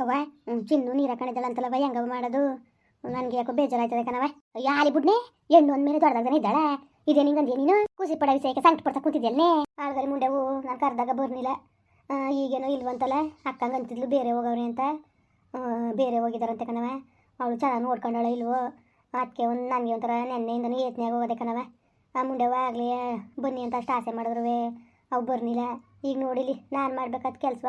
ಹ್ಮ್, ಚಿನ್ನು ನೀರ ಹಾಕೊಂಡಿದ್ದಲ್ಲ ಅಂತಲ್ಲವ ಹೆಂಗವ ಮಾಡೋದು? ನನಗೆ ಯಾಕೋ ಬೇಜಾರಾಯ್ತದೆ ಕಣವ ಯಾಲಿ ಬುಡ್ನೆ ಹೆಣ್ಣು ಅಂದ್ಮೇಲೆ ದೊಡ್ಡದಾಗನೇ ಇದ್ದಾಳೆ. ಇದೇ ನಿಂಗಂದ್ಯ ನೀನು? ಖುಷಿ ಪಡ ವಿಷಯಕ್ಕೆ ಸಂಕಟ ಪಡ್ತಾ ಕೂತಿದ್ಯಲ್ಲೇ? ಆಳ್ಗರಿ ಮುಂಡೆವು ನಾನು ಕರ್ದಾಗ ಬರ್ನಿಲ್ಲ ಈಗೇನೋ ಇಲ್ವಂತಲ್ಲ ಅಕ್ಕಂಗೆ ಅಂತಿದ್ಲು ಬೇರೆ ಹೋಗವ್ರೆ ಅಂತ. ಬೇರೆ ಹೋಗಿದಾರಂತೆ ಕಣವ ಅವಳು ಚೆನ್ನಾಗಿ ನೋಡ್ಕೊಂಡಳ ಇಲ್ವೋ? ಅದಕ್ಕೆ ಒಂದು ನನಗೆ ಒಂಥರ ನೆನ್ನೆಯಿಂದನೂ ಏತ್ನೆಯಾಗ ಹೋಗೋದೆ ಕಣವ ಆ ಮುಂಡೆವ ಆಗಲಿ ಬನ್ನಿ ಅಂತ ಅಷ್ಟು ಆಸೆ ಮಾಡಿದ್ರು ಅವು ಬರ್ನಿಲ್ಲ ಈಗ ನೋಡಿಲಿ ನಾನು ಮಾಡ್ಬೇಕಾದ ಕೆಲಸ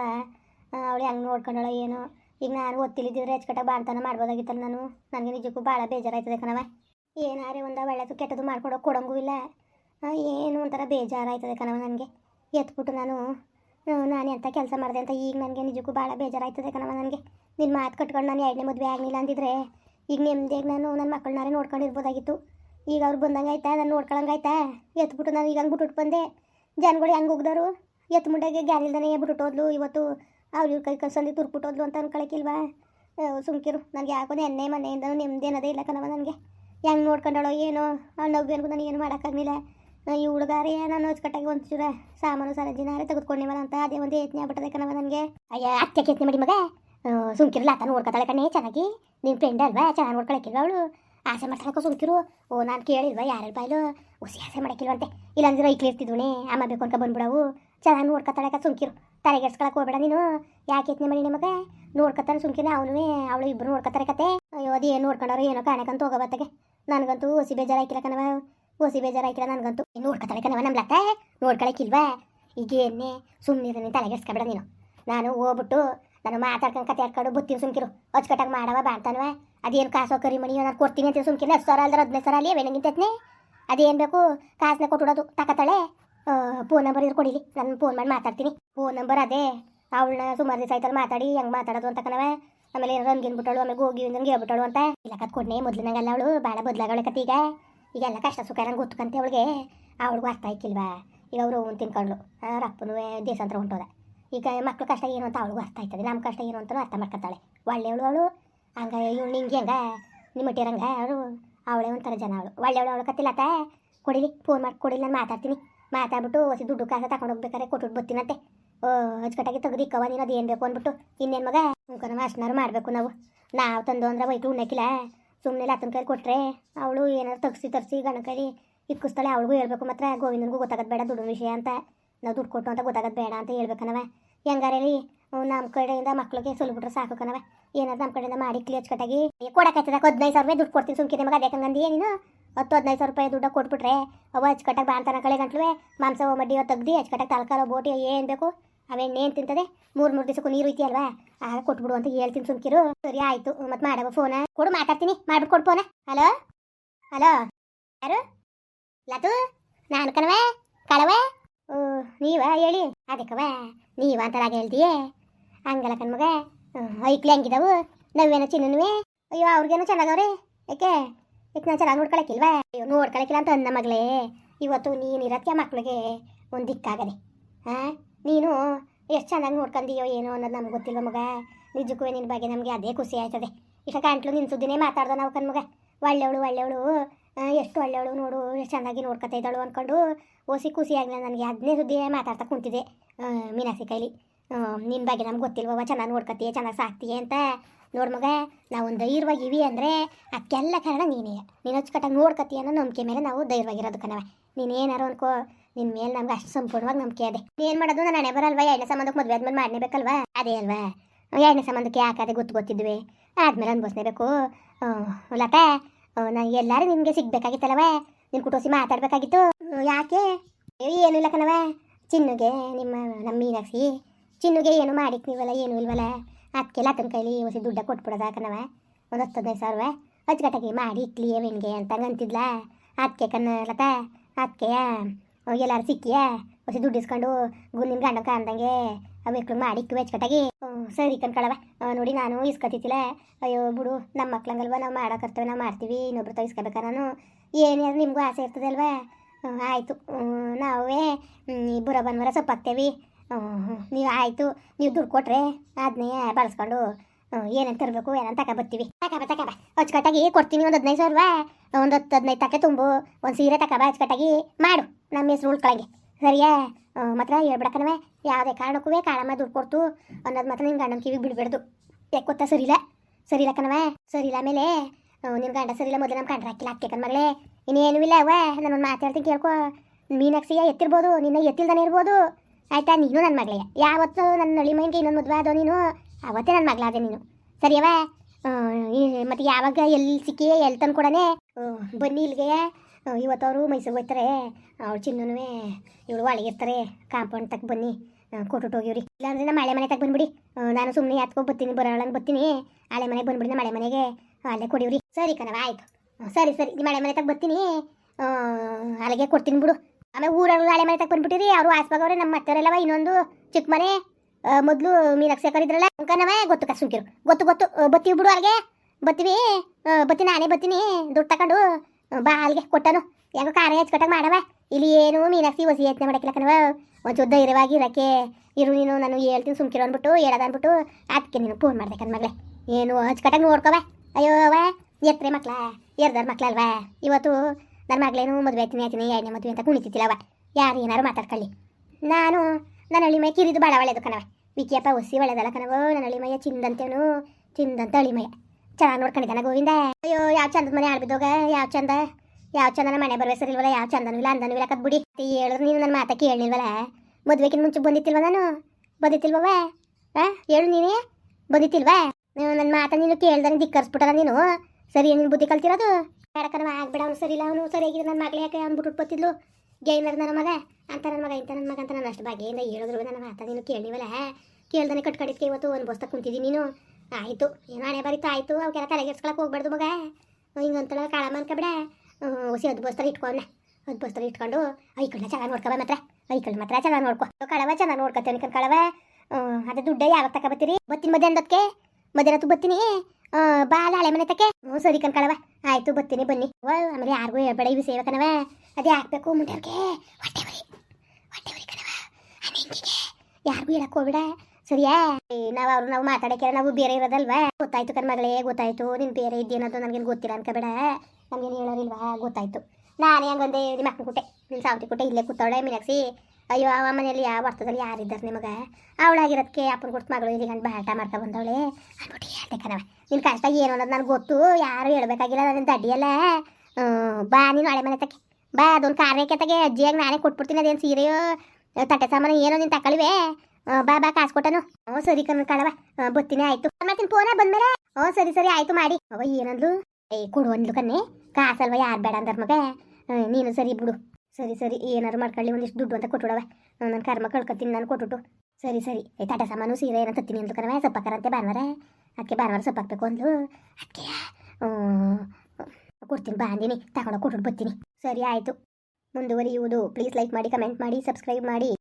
ಅವಳು ಹೆಂಗೆ ನೋಡ್ಕೊಂಡಾಳ ಏನೋ? ಈಗ ನಾನು ಓದ್ತಿಲ್ಲಿದ್ದಿದ್ರೆ ಹೆಚ್ಚು ಬಾಳ್ತನ ಮಾಡ್ಬೋದಾಗಿತ್ತಲ್ಲ ನಾನು. ನನಗೆ ನಿಜಕ್ಕೂ ಭಾಳ ಬೇಜಾರಾಯ್ತದೆ ಕಣವ ಏನಾರೇ ಒಂದು ಒಳ್ಳೆದು ಕೆಟ್ಟದು ಮಾಡ್ಕೊಂಡು ಕೊಡಂಗೂ ಇಲ್ಲ. ಏನು ಒಂಥರ ಬೇಜಾರಾಯ್ತದೆ ಕಣವ ನನಗೆ. ಎತ್ಬಿಟ್ಟು ನಾನು ನಾನು ಎಂಥ ಕೆಲಸ ಮಾಡಿದೆ ಅಂತ ಈಗ ನನಗೆ ನಿಜಕ್ಕೂ ಭಾಳ ಬೇಜಾರಾಯ್ತದೆ ಕಣವ ನನಗೆ. ನಿನ್ನ ಮಾತು ಕಟ್ಕೊಂಡು ನಾನು ಎರಡನೇ ಮದುವೆ ಆಗಲಿಲ್ಲ ಅಂದಿದ್ರೆ ಈಗ ನೆಮ್ಮದಿಯಾಗಿ ನಾನು ನನ್ನ ಮಕ್ಕಳನ್ನಾರೇ ನೋಡ್ಕೊಂಡಿರ್ಬೋದಾಗಿತ್ತು ಈಗ ಅವ್ರು ಬಂದಂಗೆ ಆಯ್ತಾ? ನಾನು ನೋಡ್ಕೊಳಂಗಾಯ್ತಾ ಎತ್ಬಿಟ್ಟು ನಾನು ಈಗ ಹಂಗೆ ಬಿಟ್ಟು ಬಂದೆ. ಜನಗಳು ಹೆಂಗೆ ಹೋಗ್ದವರು ಎತ್ತು ಮುಂಡೆಗೆ ಗ್ಯಾರಿಲ್ದನೇ ಬಿಟ್ಟು ಹೋದ್ಲು. ಇವತ್ತು ಅವ್ರ ಇವ್ರು ಕೈ ಕಲ್ಸಂದು ತುರ್ಬಿಟ್ಟು ಹೋದ್ಲು ಅಂತ ಅನ್ಕೊಳಕ್ಕಿಲ್ವಾ ಸುಮ್ಕಿರು. ನನಗೆ ಯಾಕೋ ಎಣ್ಣೆ ಮನೆಯಿಂದನೂ ನೆಮ್ಮದಿ ಅನ್ನೋದೇ ಇಲ್ಲ ಕಣವ ನನಗೆ. ಹೆಂಗೆ ನೋಡ್ಕೊಂಡಳೋ ಏನೋ? ಆ ನವ್ವೇನಿಗೂ ನನಗೆ ಏನು ಮಾಡೋಕ್ಕಾಗಲಿಲ್ಲ. ಈ ಹುಡುಗಾರೇ ನಾನು ಅಚ್ಚುಕಟ್ಟಾಗಿ ಒಂದು ಚೂರ ಸಾಮಾನು ಸರಜಿನಾರೇ ತೆಗೆದುಕೊಂಡಿವಲ್ಲ ಅಂತ ಅದೇ ಒಂದು ಯತ್ನೆ ಆಗ್ಬಿಟ್ಟದೆ ಕಣವ ನನಗೆ. ಅಯ್ಯ ಅತ್ತೆ ಯತ್ನೆ ಮಾಡಿ ಮಗ. ಸುಮ್ಕಿರಲ್ಲ ಆತ ನೋಡ್ಕೊತಾಳೆ ಕಣೇ ಚೆನ್ನಾಗಿ. ನಿನ್ನ ಫ್ರೆಂಡ್ ಅಲ್ವಾ? ಚೆನ್ನಾಗಿ ನೋಡ್ಕೊಳಕ್ಕಿಲ್ವ ಅವಳು? ಆಸೆ ಮಾಡ್ಕೊಳಕ್ಕೋ ಸುಮ್ಕಿರು. ಓ, ನಾನು ಕೇಳಿಲ್ವಾ ಯಾರ್ಯಾರ ಬಾಯ್ಲು? ಹುಸಿ ಆಸೆ ಮಾಡಕ್ಕಿಲ್ವಂತೆ. ಇಲ್ಲಾಂದ್ರೆ ಇಕ್ಲಿರ್ತಿದ್ವಿ ಅಮ್ಮ ಬೇಕು ಅನ್ಕೊ ಬಂದ್ಬಿಡವು. ಚೆನ್ನಾಗಿ ನೋಡ್ಕೊತಾಳಕ ಸುಮ್ಕಿರು. ತಲೆಗೆಡ್ಸ್ಕೊಳಕ್ ಹೋಗ್ಬೇಡ ನೀನು. ಯಾಕೆ ಯತ್ನೆ ಮಾಡಿ ನಿಮಗೆ? ನೋಡ್ಕೊತಾನೆ ಸುಮ್ಕಿನ ಅವನು ಅವಳು ಇಬ್ಬರು ನೋಡ್ಕೊತಾರೆ ಕತೆ. ಅಯ್ಯೋ, ಅದು ಏನು ನೋಡ್ಕೊಂಡವ್ರು ಏನೋ ಕಾಣಕಂತ ಹೋಗೋಬತ್ತಗೆ ನನಗಂತೂ ಹೊಸಿ ಬೇಜಾರಾಯ್ಕಿಲ್ಲ ಕಣವ ಹೊಸಿ ಬೇಜಾರಾಯ್ಕಿಲ್ಲ ನನಗಂತೂ. ನೋಡ್ಕೊತಾಳೆ ಕಣವ ನಮ್ಮ ಲಕ್ಕ ನೋಡ್ಕೊಳಕ್ಕಿಲ್ವಾ ಈಗ ಏನೇ ಸುಮ್ಮನೆ ನೀನು ತಲೆಗೆಡ್ಸ್ಕೊಬೇಡ ನೀನು. ನಾನು ಹೋಗ್ಬಿಟ್ಟು ನಾನು ಮಾತಾಡ್ಕೊಂಡು ಕತೆ ಹಾಕೊಂಡು ಬುತ್ತೀನಿ ಸುಮ್ಕಿರು. ಅಚ್ಚುಕಟ್ಟಾಗಿ ಮಾಡವ ಬಾಡ್ತಾನವ ಅದೇನು ಕಾಸು ಕರಿ ಮಣಿ ನಾನು ಕೊಡ್ತೀನಿ ಅಂತ ಸುಮ್ಕಿನ ಹತ್ತು ಸಾವಿರ ಅಲ್ದ್ರೆ ಹದಿನೈದು ಸಾವಿರ ಅಲ್ಲಿ ಅವೇನಂಗಿಂತತ್ನೆ ಅದೇನು ಬೇಕು? ಕಾಸನ್ನ ಕೊಟ್ಬಿಡೋದು. ತಕತಾಳೆ? ಫೋನ್ ನಂಬರ್ ಇದ್ರೆ ಕೊಡಿಲಿ. ನಾನು ಫೋನ್ ಮಾಡಿ ಮಾತಾಡ್ತೀನಿ. ಫೋನ್ ನಂಬರ್ ಅದೇ. ಅವಳನ್ನ ಸುಮಾರು ದಿವಸ ಆಯ್ತಲ್ಲ ಮಾತಾಡಿ, ಹೆಂಗೆ ಮಾತಾಡೋದು ಅಂತ ಕಣವ ಆಮೇಲೆ ಏನಾರು ಬಿಟ್ಟಳು, ಆಮೇಲೆ ಹೋಗಿ ಹಿಂಗೆ ಹೇಳ್ಬಿಟ್ಟಳು ಅಂತ. ಇಲ್ಲ ಕತ್ ಕೊಡ್ನೆ, ಮೊದ್ಲಿನಂಗಲ್ಲ ಅವಳು ಭಾಳ ಬದಲಾಗಳೆ ಕತೆ ಈಗ. ಈಗೆಲ್ಲ ಕಷ್ಟ ಸುಖ ನಂಗೆ ಗೊತ್ತುಕಂತೆ ಅವಳಿಗೆ. ಅವಳಿಗೂ ಅರ್ಥ ಆಯ್ಕಿಲ್ವಾ? ಈಗ ಅವರು ಅವ್ನು ತಿನ್ಕೊಂಡ್ಳು. ರಪ್ಪನು ದೇಶಾಂತರ ಹೊಂಟೋದ. ಈಗ ಮಕ್ಕಳು ಕಷ್ಟ ಏನು ಅಂತ ಅವಳಿಗೂ ಅರ್ಥ ಆಯ್ತದೆ. ನಮ್ಮ ಕಷ್ಟ ಏನು ಅಂತಲೂ ಅರ್ಥ ಮಾಡ್ಕೊತಾಳೆ ಒಳ್ಳೆಯವಳು ಅವಳು, ಹಂಗ ಇವಳು ನಿಂಗೆ ಹೆಂಗೆ? ಅವಳು ಅವಳೇ ಒಂಥರ ಜನ ಅವಳು. ಒಳ್ಳೆಯವಳು ಅವಳು ಕತ್ತಿಲ್ಲತ್ತ ಕೊಡಿಲಿ ಫೋನ್ ಮಾಡಿ, ಕೊಡಿಲಿ, ನಾನು ಮಾತಾಡ್ತೀನಿ. ಮಾತಾಡ್ಬಿಟ್ಟು ಹೊಸ ದುಡ್ಡು ಕಾಸ ತಕೊಂಡು ಹೋಗ್ಬೇಕಾರೆ ಕೊಟ್ಟು ಬರ್ತೀನಂತೆ. ಓ ಅಚ್ಚುಕಟ್ಟಾಗಿ ತೆಗ್ದಿಕ್ಕವ ನೀನು, ಅದು ಏನು ಬೇಕು ಅಂದ್ಬಿಟ್ಟು. ಇನ್ನೇನು ಮಗ? ಉಂಕನ ಅಷ್ಟನಾರು ಮಾಡಬೇಕು ನಾವು. ನಾವು ತಂದು ಅಂದ್ರೆ ಬೈಕ್ಳು ಉಣ್ಣಕ್ಕಿಲ್ಲ ಸುಮ್ಮನೆ ಲತ್ತನ ಕೈ ಕೊಟ್ಟರೆ ಅವಳು ಏನಾದ್ರು ತಗ್ಸಿ ತರಿಸಿ ಕೈಲಿ ಇಕ್ಕಿಸ್ತಾಳೆ, ಅವಳಿಗೂ ಹೇಳ್ಬೇಕು ಮಾತ್ರ. ಗೋವಿಂದನಿಗೂ ಗೊತ್ತಾಗದು ಬೇಡ ದುಡ್ಡು ವಿಷಯ ಅಂತ. ನಾವು ದುಡ್ಡು ಕೊಟ್ಟು ಅಂತ ಗೊತ್ತಾಗದು ಬೇಡ ಅಂತ ಹೇಳ್ಬೇಕನವ ಹೆಂಗಾರೇಲಿ ನಮ್ಮ ಕಡೆಯಿಂದ ಮಕ್ಳಿಗೆ ಸುಲ್ಬಿಟ್ರೆ ಸಾಕು ಕಣವ ಏನಾದ್ರು ನಮ್ಮ ಕಡೆಯಿಂದ ಮಾಡಿ ಕ್ಲಿಯರ್ ಅಚ್ಚುಕಟ್ಟಾಗಿ ಕೊಡಕ್ಕೆ ಹದಿನೈದು ಸಾವಿರ ದುಡ್ಡು ಕೊಡ್ತೀನಿ ಸುಮ್ಕಿದೆ ಮಗ. ಅದೇ ಕಂಗಂದಿ ನೀನು? ಹತ್ತು ಹದಿನೈದು ಸಾವಿರ ರೂಪಾಯಿ ದುಡ್ಡು ಕೊಟ್ಬಿಟ್ರೆ ಅವ ಅಚ್ಚುಕಟ್ಟಾಗಿ ಬಾಣ್ತಾನ ಕಳೆ ಗಂಟ್ಲುವೆ. ಮಾಂಸ ಮಡ್ಡಿ ತೆಗ್ದು ಅಚ್ಚುಕಟ್ಟಾಗಿ ತಲಕಾಲ ಬೋಟಿ ಏನು ಬೇಕು? ಅವೇನೇನು ತಿಂತದೆ? ಮೂರು ಮೂರು ದಿವಸಕ್ಕೂ ನೀರು ಐತಿಯಲ್ವಾ ಆಗ ಕೊಟ್ಬಿಡು ಅಂತ ಹೇಳ್ತೀನಿ ಸುಮ್ಕಿರು. ಸರಿ ಆಯ್ತು, ಮತ್ತೆ ಮಾಡವ ಫೋನ ಕೊಡು, ಮಾತಾಡ್ತೀನಿ. ಮಾಡ್ಬಿಟ್ಟು ಕೊಡು ಫೋನ ಹಲೋ? ಹಲೋ? ಯಾರು? ಲತು? ನಾನು ಕಣವೆ ಕಳವೆ ಓ, ನೀವ ಹೇಳಿ? ಅದಕ್ಕವ ನೀವ ಅಂತಾರಾಗ ಹೇಳ್ತೀಯೇ? ಹಂಗಲ್ಲ ಕಣ್ಮಗ. ಐಕ್ಲಿ ಹಂಗಿದಾವು. ನಾವೇನೋ ಚಿನ್ನನುವೆ ಅಯ್ಯೋ, ಅವ್ರಿಗೇನೋ ಚೆನ್ನಾಗವ್ರಿ ಯಾಕೆ? ಯಾಕೆ ನಾನು ಚೆನ್ನಾಗಿ ನೋಡ್ಕೊಳಕ್ಕಿಲ್ವಾ ಅಯ್ಯೋ ನೋಡ್ಕೊಳಕ್ಕಿಲ್ಲ ಅಂತ ಅಂದ ಮಗಳೇ. ಇವತ್ತು ನೀನು ಇರತ್ತೆ ಮಕ್ಳಿಗೆ ಒಂದು ದಿಕ್ಕಾಗದೆ. ಹಾಂ ನೀನು ಎಷ್ಟು ಚೆನ್ನಾಗಿ ನೋಡ್ಕೊಂಡಿಯೋ ಏನೋ ಅನ್ನೋದು ನಮ್ಗೆ ಗೊತ್ತಿಲ್ಲ ಮಗ? ನಿಜಕ್ಕೂ ನಿನ್ನ ಬಗ್ಗೆ ನಮಗೆ ಅದೇ ಖುಷಿ ಆಯ್ತದೆ. ಇಷ್ಟ ಗಂಟ್ಲು ನಿನ್ನ ಸುದ್ದಿನೇ ಮಾತಾಡ್ದೆ ನಾವು ಕಣ್ಮಗ ಒಳ್ಳೆಯವಳು ಒಳ್ಳೆಯವಳು ಆ, ಎಷ್ಟು ಒಳ್ಳೆಯವಳು ನೋಡು ಎಷ್ಟು ಚೆನ್ನಾಗಿ ನೋಡ್ಕೊತಾ ಇದ್ದಾಳು ಅಂದ್ಕೊಂಡು ಓಸಿ ಖುಷಿ ಆಗಲಿಲ್ಲ ನನಗೆ ಅದನ್ನೇ ಸುದ್ದಿ ಮಾತಾಡ್ತಾ ಕುಂತಿದ್ದೆ ಮೀನಾಸಿ ಕೈಲಿ. ನಿನ್ನ ಬಗ್ಗೆ ನಮ್ಗೆ ಗೊತ್ತಿಲ್ವವ ಚೆನ್ನಾಗಿ ನೋಡ್ಕೊತೀಯ ಚೆನ್ನಾಗಿ ಸಾಕ್ತೀಯ ಅಂತ ನೋಡು ಮಗ, ನಾವು ಒಂದು ಧೈರ್ಯವಾಗಿ ಇವಿ ಅಂದರೆ ಅದಕ್ಕೆಲ್ಲ ಕಾರಣ ನೀನೇ. ನೀನು ಅಚ್ಚುಕಟ್ಟಾಗಿ ನೋಡ್ಕತಿ ಅನ್ನೋ ನಂಬಿಕೆ ಮೇಲೆ ನಾವು ಧೈರ್ಯವಾಗಿರೋದು ಕಣವ ನೀನು ಏನಾರು ಅನ್ಕೋ ನಿನ್ನ ಮೇಲೆ ನಮ್ಗೆ ಅಷ್ಟು ಸಂಪೂರ್ಣವಾಗಿ ನಂಬಿಕೆ ಅದೇ. ಏನು ಮಾಡೋದು? ನಾನು ಹಣೆ ಬರಲ್ವಾ? ಎಣ್ಣೆ ಸಂಬಂಧಕ್ಕೆ ಮದುವೆ ಆದ್ಮೇಲೆ ಮಾಡಲೇಬೇಕಲ್ವಾ ಅದೇ ಅಲ್ವಾ? ಎಣ್ಣೆ ಸಂಬಂಧಕ್ಕೆ ಯಾಕಾದೆ ಗೊತ್ತು ಗೊತ್ತಿದ್ವಿ ಆದ್ಮೇಲೆ ಅನ್ಭವಿಸ್ಲೇಬೇಕು. ಲತಾ ನಾನು ಎಲ್ಲರೂ ನಿನಗೆ ಸಿಗ್ಬೇಕಾಗಿತ್ತಲ್ಲವ ನಿನ್ನ ಕುಟೋಸಿ ಮಾತಾಡಬೇಕಾಗಿತ್ತು? ಯಾಕೆ? ಏನೂ ಇಲ್ಲ ಕಣವ ಚಿನ್ನುಗೆ ನಿಮ್ಮ ನಮ್ಮ ಮೀನಾಕ್ಷಿ, ಚಿನ್ನುಗೆ ಏನು ಮಾಡಿಕ್ ನೀವಲ್ಲ, ಏನು ಇಲ್ವಲ್ಲ? ಅದಕ್ಕೆಲ್ಲ ತನ್ನ ಕೈಲಿ ಹೊಸ ದುಡ್ಡ ಕೊಟ್ಬಿಡೋದ ಕಣವ ಒಂದು ಹತ್ತು ಹದಿನೈದು ಸಾವಿರ ಅಚ್ಚುಕಟ್ಟಾಗಿ ಮಾಡಿ ಇಟ್ಲಿ ಏವಿನ್ಗೆ ಅಂತ ಅಂತಿದ್ಲ? ಅದಕ್ಕೆ ಲತಾ ಅದಕ್ಕೆ ಎಲ್ಲಾರು ಸಿಕ್ಕಿಯ? ಹೊಸ ದುಡ್ಡು ಇಸ್ಕೊಂಡು ಗುಂದಿನ ಗಂಡ ಕಾಣ್ದಂಗೆ ಅವೆಕ್ಳು ಮಾಡಿ ಹ್ಮ್, ಸರಿ ಕಣ್ಕಳವ ನೋಡಿ ನಾನು ಇಸ್ಕೊತಿತ್ತಿಲ್ಲ ಅಯ್ಯೋ ಬಿಡು. ನಮ್ಮ ಮಕ್ಳಂಗಲ್ವ ನಾವು ಮಾಡೋಕರ್ತವೆ ನಾವು ಮಾಡ್ತೀವಿ ಇನ್ನೊಬ್ರು ತಾವು ನಾನು? ಏನಾದ್ರು ನಿಮಗೂ ಆಸೆ ಇರ್ತದಲ್ವ ಆಯಿತು. ನಾವೇ ಬುರ ಬನ್ವರ ಸೊಪ್ಪಾಗ್ತೇವೆ ನೀವು ಆಯಿತು, ನೀವು ದುಡ್ಡು ಕೊಟ್ರೆ ಅದನ್ನೇ ಬಳಸ್ಕೊಂಡು ಏನಂತ ತರಬೇಕು ಏನಂತ ತಗೊಬತ್ತೀವಿ ತಗೊಬ ತಗೊಬ ಅಚ್ಚುಕಟ್ಟಾಗಿ ಕೊಡ್ತೀನಿ ಒಂದು ಹದಿನೈದು ಸಾವಿರ ಒಂದು ಹತ್ತು ಹದಿನೈದು ತಕ್ಕೆ ತುಂಬು. ಒಂದು ಸೀರೆ ತಗೊಬ ಅಚ್ಚುಕಟ್ಟಾಗಿ ಮಾಡು. ನಮ್ಮ ಹೆಸ್ರು ಉಳ್ಕೊಳಂಗೆ. ಸರಿಯಾ? ಮಾತ್ರ ಹೇಳ್ಬಿಡಕ್ಕನವೇ. ಯಾವುದೇ ಕಾರಣಕ್ಕೂ ಕಾಳಮ್ಮ ದುಡ್ಡು ಕೊಡ್ತು. ಅನ್ನೋದು ಮಾತ್ರ ನಿನ್ನ ಗಂಡನ ಕಿವಿಗೆ ಬಿಡಬೇಡ್ದು. ಯಾಕೆ ಗೊತ್ತಾ ಸರಿಲ್ಲ ಸರಿಲ್ಲ ಕಣವೆ ಸರಿಲ್ಲ ಆಮೇಲೆ ನಿನ್ನ ಗಂಡ ಸರಿಲ್ಲ ಮೊದಲು ನಮ್ಮ ಕಂಡ್ರೆ ಹಾಕಿಲ್ಲ ಕಣ ಮಗಳೇ. ಇನ್ನೇನು ಇಲ್ಲ ಅವ ನಾನೊಂದು ಮಾತಾಡ್ತೀನಿ ಕೇಳ್ಕೊ. ಮೀನಾಕ್ಷಿಯ ಎತ್ತಿರ್ಬೋದು, ನಿನ್ನ ಎತ್ತಿಲ್ದಾನೆ ಇರ್ಬೋದು. ಆಯ್ತಾ, ನೀನು ನನ್ನ ಮಗಳೇ. ಯಾವತ್ತು ನನ್ನ ನಳಿ ಮೈನ್ಗೆ ಇನ್ನೊಂದು ಮದುವೆ ಆದೋ ನೀನು, ಅವತ್ತೇ ನನ್ನ ಮಗಳಾದೆ ನೀನು. ಸರಿಯವ ಮತ್ತೆ ಯಾವಾಗ ಎಲ್ಲಿ ಸಿಕ್ಕಿ ಎಲ್ಲಿ ತಂದು ಕೊಡನೆ? ಬನ್ನಿ ಇಲ್ಲಿಗೆ. ಇವತ್ತವರು ಅವರು ಹೋಗ್ತಾರೆ ಅವ್ಳು ಚಿನ್ನೂ ಇವಳು ಒಳಗಿರ್ತಾರೆ ಕಾಂಪೌಂಡ್ ತಕ್ಕ ಬನ್ನಿ. ಕೊಟ್ಟು ಹೋಗಿವ್ರಿ. ಇಲ್ಲಾಂದ್ರೆ ನಮ್ಮ ಹಳೆ ಮನೆ ತಗ ಬಂದ್ಬಿಡಿ. ನಾನು ಸುಮ್ಮನೆ ಯಾತ್ಕೊ ಬರ್ತೀನಿ ಬರೋಳಂಗೆ ಬರ್ತೀನಿ. ಹಳೆ ಮನೆಗೆ ಬಂದ್ಬಿಡಿ, ನಮ್ಮ ಹಳೆ ಮನೆಗೆ. ಅಲ್ಲೇ ಕೊಡಿವ್ರಿ. ಸರಿ ಕಣವ ಆಯ್ತು. ಸರಿ ಸರಿ. ನಿಮ್ಮ ಹಳೆ ಮನೆ ತಗ ಬರ್ತೀನಿ. ಅಲ್ಲಿಗೆ ಕೊಡ್ತೀನಿ ಬಿಡು. ಆಮೇಲೆ ಊರಾಗ ಹಳೆ ಮನೆ ತಕ್ಕ ಬಂದ್ಬಿಟ್ಟಿರಿ ಅವರು ಆಸ್ಪಾಗವ್ರೆ ನಮ್ಮ ಮತ್ತವರೆಲ್ಲವ ಇನ್ನೊಂದು ಚಿಕ್ಕ ಮನೆ ಮೊದಲು ಮೀನಾಕ್ಷಿ ಕರಿದ್ರಲ್ಲ ಅಂಕನವ, ಗೊತ್ತು ಕಸುಂಕಿರು ಗೊತ್ತು ಗೊತ್ತು ಬತ್ತೀವಿ ಬಿಡು ಅಲ್ಲಿಗೆ ಬತ್ತಿವಿ ಬತ್ತಿ ನಾನೇ ಬತ್ತೀನಿ, ದುಡ್ಡು ತಗೊಂಡು ಬಾ ಅಲ್ಲಿಗೆ ಕೊಟ್ಟನು. ಯಾಕೋ ಖಾರ ಹೆಚ್ಚು ಮಾಡವ. ಇಲ್ಲಿ ಏನು ಮೀನಾಕ್ಷಿ ಹೊಸಿ ಯತ್ನೆ ಮಾಡಕ್ಕಿಲ್ಲ ಕಣವ ಒಂಚೂರು ಧೈರ್ಯವಾಗಿ ಇರಕ್ಕೆ, ಇರು ನೀನು, ನಾನು ಹೇಳ್ತೀನಿ, ಸುಮ್ಕಿರು ಅಂದ್ಬಿಟ್ಟು, ಹೇಳೋದು ಅಂದ್ಬಿಟ್ಟು ಅದಕ್ಕೆ ನೀನು ಫೋನ್ ಮಾಡ್ದೆ ಮಗಳೇ. ಏನು ಅಚ್ಚುಕಟ್ಟಾಗಿ ನೋಡ್ಕೋವ? ಅಯ್ಯೋ ಅವ ಎತ್ತರೆ ಮಕ್ಳ, ಎರ್ದಾರ ಮಕ್ಳಲ್ವಾ? ಇವತ್ತು ನನ್ನ ಮಗಳೇನು ಮದುವೆ ಆಯ್ತೀನಿ ಆಯ್ತೀನಿ ಎರಡನೇ ಮದುವೆ ಅಂತ ಕುಣಿತಿತ್ತಿಲ್ಲವ ಯಾರು ಏನಾರು ಮಾತಾಡ್ಕೊಳ್ಳಿ. ನಾನು ನನ್ನ ಹಳ್ಳಿ ಮೈ ಕಿರಿದು ಭಾಳ ಒಳ್ಳೇದು ಕಣವ ವಿಕಿಯಪ್ಪ ಒಸಿ ಒಳ್ಳೇದಲ್ಲ ಕಣವ ನನ್ನ ಹಳ್ಳಿ ಮೈಯ ಚಿಂದಂತೇನು, ಚಿಂದಂತ ಹಳ್ಳಿ ಮೈಯ ಚೆನ್ನಾಗಿ ನೋಡ್ಕೊಂಡಿದ್ದಾನ ಗೋವಿಂದ? ಅಯ್ಯೋ, ಯಾವ ಚಂದದ ಮನೆ ಆಡ್ಬಿದ್ದೋಗ ಯಾವ ಚಂದ? ಯಾವ ಚಂದನ ಮನೆ ಸರಿ ಇಲ್ವಲ್ಲ ಯಾವ ಚಂದನೂ ಇಲ್ಲ, ಅಂದನೂ ಇಲ್ಲ ಕದ್ ಬಿಡಿ ಹೇಳಿದ್ರೆ ನೀನು ನನ್ನ ಮಾತಾ ಕೇಳಲಿಲ್ವಲ್ಲ? ಮದುವೆಕಿನ ಮುಂಚೆ ಬಂದಿತ್ತಿಲ್ವ ನಾನು? ಬಂದಿತ್ತಿಲ್ವವ ಆ, ಹೇಳು ನೀನೇ? ಬಂದಿತ್ತಿಲ್ವಾ? ನನ್ನ ಮಾತ ನೀನು ಕೇಳ್ದಾನೆ ಧಿಕ್ಕರ್ಸ್ಬಿಟ್ಟಲ್ಲ ನೀನು? ಸರಿ, ನೀನು ಬುದ್ಧಿ ಕಲ್ತಿರೋದು? ಬೇಡಕನ ಆಗ್ಬೇಡ ಅವನು ಸರಿ ಇಲ್ಲ ಅವನು ಸರಿಯಾಗಿದೆ ನನ್ನ ಮಗಳು ಯಾಕೆ ಅಂದ್ಬಿಟ್ಟು ಬತ್ತಿದ್ಲು ಗೇನರ್ ನನ್ನ ಮಗ. ಅಂತ ನನ್ನ ಮಗ ಇಂತ ನನ್ನ ಮಗ ಅಂತ ನಾನು ಅಷ್ಟು ಭಾಗ್ಯಿಂದ ಹೇಳಿದ್ರು. ನನ್ನ ಮಾತ ನೀನು ಕೇಳಿವಲ್ಲ ಕೇಳ್ದಾನೆ ಕಟ್ಕಡಿದ್ಕೆ ಇವತ್ತು ಒಂದು ಬಸ್ತ ಕುಂತಿದ್ದೀನಿ ನೀನು. ಆಯಿತು. ಹಣೆ ಬರೀತು? ಆಯಿತು. ಅವಕ್ಕೆಲ್ಲ ತಲೆಗೆಡ್ಸ್ಕೊಳಕ್ಕೆ ಹೋಗ್ಬಾರ್ದು ಮಗ. ಹಿಂಗಂತಲ್ಲ ಕಾಳ ಮಾಡ್ಕೊಬೇಡ ಹುಸಿ ಅದು ಬಸ್ತಾರೆ ಇಟ್ಕೊಂಡ. ಅದು ಬಸ್ತಾರೆ ಇಟ್ಕೊಂಡು ಐಕಳ್ನ ಚೆನ್ನಾಗಿ ನೋಡ್ಕೊಬ ಮಾತ್ರ. ಐಕಳ್ ಮಾತ್ರ ಚೆನ್ನಾಗಿ ನೋಡ್ಕೊ. ಕಳವ ಚೆನ್ನಾಗಿ ನೋಡ್ಕೊತೇನೆ ಕಣ್ ಕಳವ ಅದೇ ದುಡ್ಡ ಯಾವಾಗ ತಕ ಬರ್ತೀರಿ? ಬತ್ತೀನಿ ಮಧ್ಯಾಹ್ನದಕ್ಕೆ. ಮಧ್ಯಾಹ್ನ ಬರ್ತೀನಿ ಆ, ಬಾ ಹಳೆ ಮನೆ ತಕ್ಕೆ. ಹ್ಞೂ ಸರಿ ಕಣ್ ಕಳವ ಆಯ್ತು, ಬರ್ತೀನಿ, ಬನ್ನಿ. ವ, ಆಮೇಲೆ ಯಾರಿಗೂ ಹೇಳ್ಬೇಡ ಇವು ಸೇವೆ ಕಣವ ಅದೇ ಹಾಕ್ಬೇಕು ಮುಂಡೆಯವ್ರಿಗೆ ಹೊಟ್ಟೆ ಬರಿ ಹೊಟ್ಟೆ ಬರಿ ಕಣವ ಯಾರಿಗೂ ಹೇಳಕ್ ಹೋಗ್ಬೇಡ. ಸರಿಯಾ? ನಾವು ಅವ್ರು, ನಾವು ಮಾತಾಡಕ್ಕೆ ನಾವು ಬೇರೆ ಇರೋದಲ್ವಾ? ಗೊತ್ತಾಯ್ತು ಕಣ್ ಮಗಳೇ, ಗೊತ್ತಾಯ್ತು. ನಿನ್ ಬೇರೆ ಇದ್ದೇನದು ನನಗೇನು ಗೊತ್ತಿಲ್ಲ ಅನ್ಕೋಬೇಡ. ನಮಗೇನು ಹೇಳೋರಿಲ್ವಾ? ಗೊತ್ತಾಯ್ತು. ನಾನೇ ಹಂಗೊಂದೇ, ನಿಮ್ಮ ಅಕ್ಕನ ಕುಟ್ಟೆ ನಿನ್ನ ಸಾವತಿ ಕುಟ್ಟೆ ಇಲ್ಲೇ ಕೂತವಳೆ, ಮೀನಾಕ್ಷಿ. ಅಯ್ಯೋ ಆ ಮನೆಯಲ್ಲಿ ಯಾವ ಅರ್ಥದಲ್ಲಿ ಯಾರಿದ್ದಾರೆ ನಿಮಗೆ? ಅವಳಾಗಿರೋದಕ್ಕೆ ಅಪ್ಪನ ಕೊಟ್ಟು ಮಗಳು ಇಲ್ಲಿ ಗಂಡು ಬಾಟ ಮಾಡ್ಕೊ ಬಂದವಳೆ. ಅನ್ಬಿಟ್ಟು ಹೇಳ್ದೆ ಕಣವ ನಿನ್ನ ಕಷ್ಟ ಏನು ಅನ್ನೋದು ನನಗೆ ಗೊತ್ತು, ಯಾರು ಹೇಳ್ಬೇಕಾಗಿಲ್ಲ ನನ್ನ ದಡ್ಡಿಯಲ್ಲ. ಬಾ ನೀನು ಹಳೆ ಮನೆ ತಕ್ಕೆ. ಬಾ, ಅದೊಂದು ಕಾರ್ಯಕ್ಕೆ ತಗೆ ಅಜ್ಜಿಯಾಗಿ ನಾನೇ ಕೊಟ್ಬಿಡ್ತೀನಿ, ಅದೇನು ಸೀರೆಯೋ, ತಟ್ಟೆ ಸಾಮಾನು ಏನೋ ನೀನು ತಕ್ಕಳಿವೆ. ಬಾ ಬಾ, ಕಾಸು ಕೊಟ್ಟನು. ಹ್ಞೂ ಸರಿ ಕಣ್ಣು ಕಳವ ಬತ್ತಿನೇ ಆಯ್ತು. ಮಾಡ್ತೀನಿ ಫೋನ ಬಂದ್ಮೇಲೆ. ಹ್ಞೂ ಸರಿ ಸರಿ, ಆಯ್ತು ಮಾಡಿ. ಅವ ಏನಂದ್ಲು? ಏ, ಕೊಡು ಅಂದ್ಲು ಕನ್ನೆ ಕಾಸಲ್ವ ಯಾರು ಬೇಡ ಅಂದ್ರೆ ಮಗ. ನೀನು ಸರಿ ಬಿಡು. ಸರಿ ಸರಿ ಏನಾರು ಮಾಡ್ಕೊಳ್ಳಿ, ಒಂದಿಷ್ಟು ದುಡ್ಡು ಅಂತ ಕೊಟ್ಬಿಡವ ನನ್ನ ಕರ್ಮ ಕಳ್ಕೊತೀನಿ, ನಾನು ಕೊಟ್ಟುಟು ಸರಿ ಸರಿ, ಏ ತಾಟ ಸಾಮಾನು, ಸೀರೆ ಏನೋ ತತ್ತೀನಿ ಅಂತ ಕಣವ ಸೊಪ್ಪಾಕರಂತೆ ಭಾನುವಾರ. ಅದಕ್ಕೆ ಭಾನುವಾರ ಸೊಪ್ಪಾಕ್ಬೇಕು ಅಂದ್ಲು. ಅದಕ್ಕೆ ಕೊಡ್ತೀನಿ ಬಾಂದಿನಿ ತಗೊಂಡು ಕೊಟ್ಟು ಬರ್ತೀನಿ. ಸರಿ, ಆಯಿತು. ಮುಂದುವರಿಯುವುದು. ಪ್ಲೀಸ್ ಲೈಕ್ ಮಾಡಿ, ಕಮೆಂಟ್ ಮಾಡಿ, ಸಬ್ಸ್ಕ್ರೈಬ್ ಮಾಡಿ.